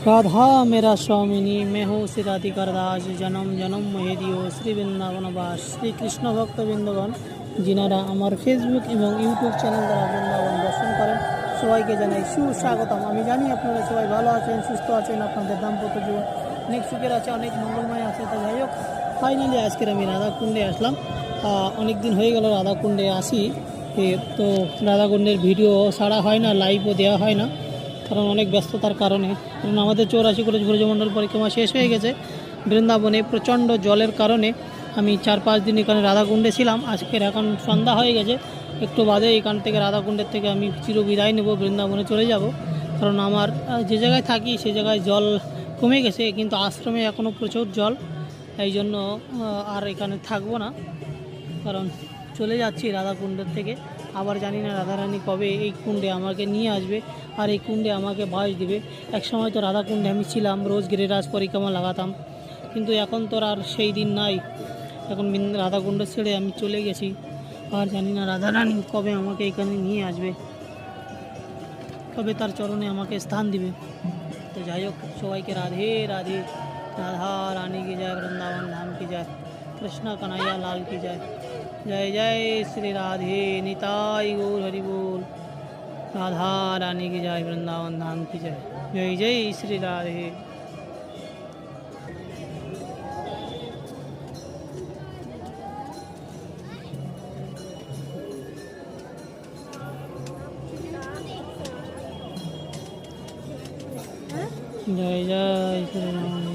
राधा मेरा स्वामिनी मैं हूँ श्री राधिका দাস জনম জনম মহেদিও শ্রী বৃন্দাবন বাস শ্রী কৃষ্ণ ভক্ত বৃন্দগণ যিনারা আমার ফেসবুক এবং ইউটিউব চ্যানেল দ্বারা বৃন্দাবন দর্শন করেন সবাইকে জানাই সুস্বাগতম আমি জানি আপনারা সবাই ভালো আছেন সুস্থ আছেন আপনাদের দাম্পত্য জীবন অনেক সুখের আছে অনেক মঙ্গলময় আছে তো যাই হোক ফাইনালি আজকের আমি রাধাকুণ্ডে আসলাম অনেক দিন হয়ে গেল রাধাকুণ্ডে আসি এ, তো রাধাকুণ্ডের ভিডিও ছাড়া হয় না লাইভও দেওয়া হয় না কারণ অনেক ব্যস্ততার কারণে। কারণ আমাদের চৌরাশি করে ব্রজমণ্ডল পরিক্রমা শেষ হয়ে গেছে। বৃন্দাবনে প্রচণ্ড জলের কারণে আমি চার পাঁচ দিন এখানে রাধাকুণ্ডে ছিলাম। আজকের এখন সন্ধ্যা হয়ে গেছে। একটু বাদে এখান থেকে রাধাকুণ্ডের থেকে আমি চির বিদায় নেব, বৃন্দাবনে চলে যাব। কারণ আমার যে জায়গায় থাকি সে জায়গায় জল কমে গেছে, কিন্তু আশ্রমে এখনও প্রচুর জল। এই জন্য আর এখানে থাকব না। কারণ চলে যাচ্ছি রাধাকুণ্ডের থেকে। আবার জানি না রাধারানী কবে এই কুণ্ডে আমাকে নিয়ে আসবে আর এই কুণ্ডে আমাকে বাস দিবে। এক সময় তো রাধাকুণ্ডে আমি ছিলাম, রোজ গিরিরাজ পরিক্রমা লাগাতাম। কিন্তু এখন তো আর সেই দিন নাই। এখন রাধাকুণ্ড ছেড়ে আমি চলে গেছি। আর জানি না রাধারানী কবে আমাকে এখানে নিয়ে আসবে। কবে তার চরণে আমাকে স্থান দিবে। তো যাই হোক, সবাইকে রাধে রাধে। রাধা রানী কি যায় বৃন্দাবন ধাম কি যায় কৃষ্ণ কানাইয়া লাল কি যায় जय जय श्री राधे निताई गौर हरिबोल राधा रानी की जय, वृंदावन धाम की जय। जय जय श्री राधे। जय जय श्री राम।